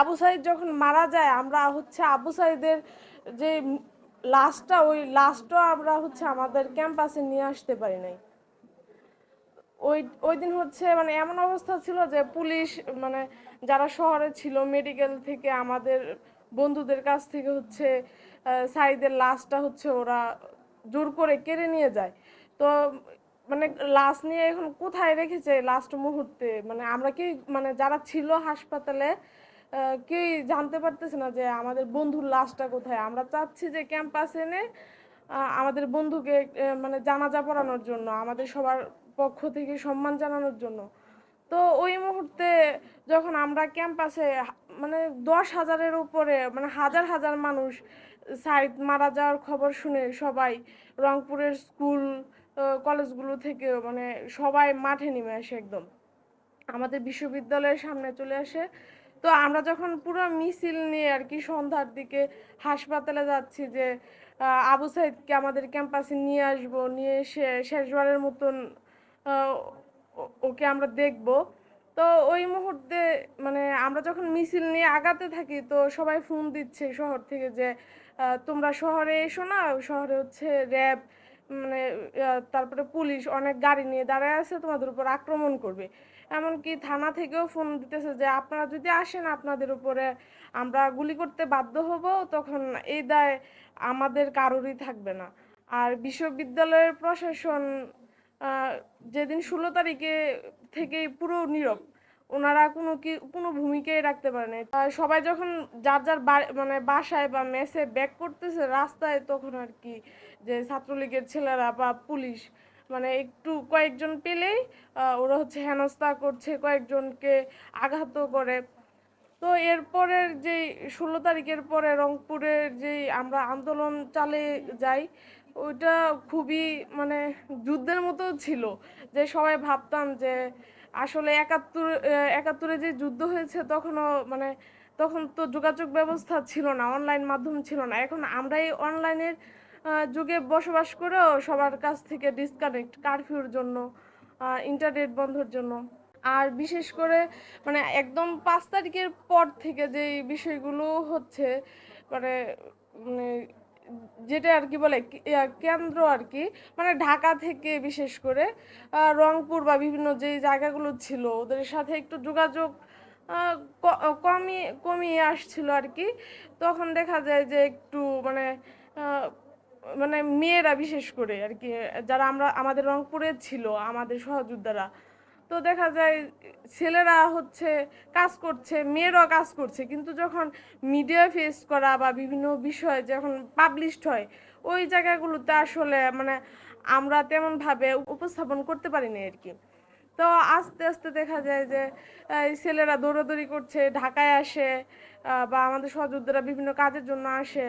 আবু সাইদ যখন মারা যায়, আমরা হচ্ছে আবু সাইদের যে লাশটা, ওই লাশটা আমরা হচ্ছে আমাদের ক্যাম্পাসে নিয়ে আসতে পারি নাই। ওই ওই দিন হচ্ছে মানে এমন অবস্থা ছিল যে পুলিশ মানে যারা শহরে ছিল, মেডিকেল থেকে আমাদের বন্ধুদের কাছ থেকে হচ্ছে সাইদের লাশটা হচ্ছে ওরা জোর করে কেড়ে নিয়ে যায়। তো মানে লাশ নিয়ে এখন কোথায় রেখেছে লাস্ট মুহূর্তে? মানে আমরা কি মানে যারা ছিল হাসপাতালে কেউই জানতে পারতেছে না যে আমাদের বন্ধুর লাশটা কোথায়। আমরা চাচ্ছি যে ক্যাম্পাস এনে আমাদের বন্ধুকে মানে জানাজা পড়ানোর জন্য, আমাদের সবার পক্ষ থেকে সম্মান জানানোর জন্য। তো ওই মুহূর্তে যখন আমরা ক্যাম্পাসে মানে দশ হাজারের উপরে মানে হাজার হাজার মানুষ সাইদ মারা যাওয়ার খবর শুনে সবাই রংপুরের স্কুল কলেজগুলো থেকে মানে সবাই মাঠে নেমে আসে একদম। আমাদের বিশ্ববিদ্যালয়ের সামনে চলে আসে। তো আমরা যখন পুরো মিছিল নিয়ে আর কি সন্ধ্যার দিকে হাসপাতালে যাচ্ছি যে আবু সাইদকে আমাদের ক্যাম্পাসে নিয়ে আসব, নিয়ে এসে শেষবারের মতন ওকে আমরা দেখব। তো ওই মুহূর্তে মানে আমরা যখন মিছিল নিয়ে আগাতে থাকি, তো সবাই ফোন দিচ্ছে শহর থেকে যে তোমরা শহরে এসো না, শহরে হচ্ছে র্যাব মানে তারপরে পুলিশ অনেক গাড়ি নিয়ে দাঁড়ায় আছে, তোমাদের উপর আক্রমণ করবে। এমনকি থানা থেকেও ফোন দিতেছে যে, আপনারা যদি আসেন আপনাদের উপরে, আমরা গুলি করতে বাধ্য হব, তখন এই দায় আমাদের কারোরই থাকবে না। আর বিশ্ববিদ্যালয়ের প্রশাসন যেদিন ষোলো তারিখে থেকেই পুরো নীরব। ওনারা কোনো কি, কোনো ভূমিকাই রাখতে পারে না সবাই যখন যার যার মানে বাসায় বা মেসে ব্যাক করতেছে রাস্তায়, তখন আর কি যে ছাত্রলীগের ছেলেরা বা পুলিশ মানে একটু কয়েকজন পেলেই ওরা হচ্ছে হেনস্থা করছে, কয়েকজনকে আঘাতও করে। তো এরপরের যে ষোলো তারিখের পরে রংপুরের যে আমরা আন্দোলন চালিয়ে যাই, ওইটা খুবই মানে যুদ্ধের মতো ছিল। যে সবাই ভাবতাম যে আসলে একাত্তর একাত্তরে যে যুদ্ধ হয়েছে তখনও মানে তখন তো যোগাযোগ ব্যবস্থা ছিল না অনলাইন মাধ্যম ছিল না। এখন আমরা এই অনলাইনের যুগে বসবাস করেও সবার কাছ থেকে ডিসকানেক্ট কারফিউর জন্য ইন্টারনেট বন্ধর জন্য। আর বিশেষ করে মানে একদম পাঁচ তারিখের পর থেকে যে বিষয়গুলো হচ্ছে মানে মানে যেটা আর কি বলে কেন্দ্র আর কি মানে ঢাকা থেকে বিশেষ করে রংপুর বা বিভিন্ন যে জায়গাগুলো ছিল, ওদের সাথে একটু যোগাযোগ কমিয়ে কমিয়ে আসছিল আর কি। তখন দেখা যায় যে একটু মানে মানে মেয়েরা বিশেষ করে আর কি, যারা আমরা, আমাদের রংপুরে ছিল, আমাদের সহযোদ্ধারা তো দেখা যায় ছেলেরা হচ্ছে কাজ করছে, মেয়েরাও কাজ করছে, কিন্তু যখন মিডিয়া ফেস করা বা বিভিন্ন বিষয় যখন পাবলিশড হয়, ওই জায়গাগুলোতে আসলে মানে আমরা তেমনভাবে উপস্থাপন করতে পারি না আর কি। তো আস্তে আস্তে দেখা যায় যে ছেলেরা দৌড়াদৌড়ি করছে, ঢাকায় আসে বা আমাদের সহযোদ্ধারা বিভিন্ন কাজের জন্য আসে,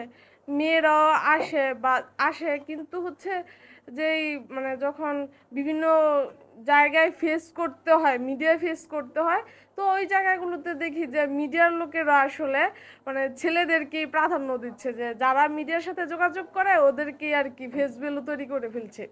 মেয়েরাও আসে বা আসে, কিন্তু হচ্ছে যেই মানে যখন বিভিন্ন জায়গায় ফেস করতে হয় মিডিয়া ফেস করতে হয়। তো ওই জায়গাগুলোতে দেখি যে মিডিয়ার লোকেরা আসলে মানে ছেলেদেরকেই প্রাধান্য দিচ্ছে যে যারা মিডিয়ার সাথে যোগাযোগ করে ওদেরকেই আর কি ফেস ভ্যালু তৈরি করে ফেলছে।